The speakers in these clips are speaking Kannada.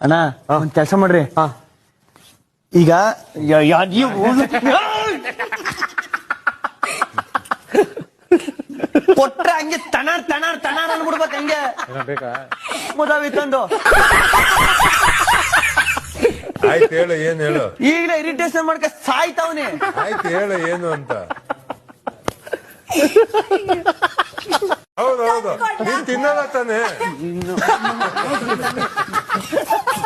ಅಣ್ಣ ಒಂದ್ ಕೆಲಸ ಮಾಡ್ರಿ. ಹಾ. ಈಗ ಕೊಟ್ರ ಹಂಗೆ ತಣಾರ್ ತಣಾರ್ ತಣಾರ್ ಅನ್ಬಿಡ್ಬೇಕು ಹಂಗೆ. ಬೇಕಾ? ಮುದಾವಿ ತಂದು. ಆಯ್ತು ಹೇಳು ಏನ್ ಹೇಳು? ಈಗಲೇ ಇರಿಟೇಷನ್ ಮಾಡ್ಕ ಸಾಯ್ತಾವನೆ ಆಯ್ತು ಹೇಳು ಏನು ಅಂತ. ಹೌದು ಹೌದು. ನೀನ್ ತಿನ್ನಲ್ಲ ತಾನೆ?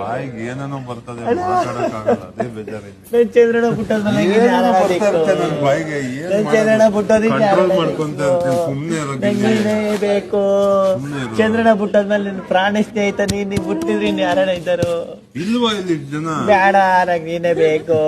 ಬಾಯಿಗೆ ಏನೇನೋ ಬರ್ತದೆ ಮಾತಾಡಕ್ಕಾಗಲ್ಲ ಅದೇ ಬೇಜಾರಿಲ್ಲ ನನ್ ಬಾಯಿಗೆ ಬಿಟ್ಟೋದಕ್ಕೆ ಕಂಟ್ರೋಲ್? ಮಾಡ್ಕೊಂತ ಇರ್ತೀನಿ ಬೇಕು. ಬಿಟ್ಟೋದ್ಮೇಲೆ ನಿನ್ ಪ್ರಾಣ ಸ್ನೇಹಿತ ನೀನ್ ನೀನ್ ಬಿಟ್ಟಿದ್ರಿ ಇನ್ ಯಾರನ್ನ ಇದ್ದರು? ಇಲ್ವಾ ಇಲ್ಲಿ ಜನ? ಬೇಡ ನೀನೇ ಬೇಕು.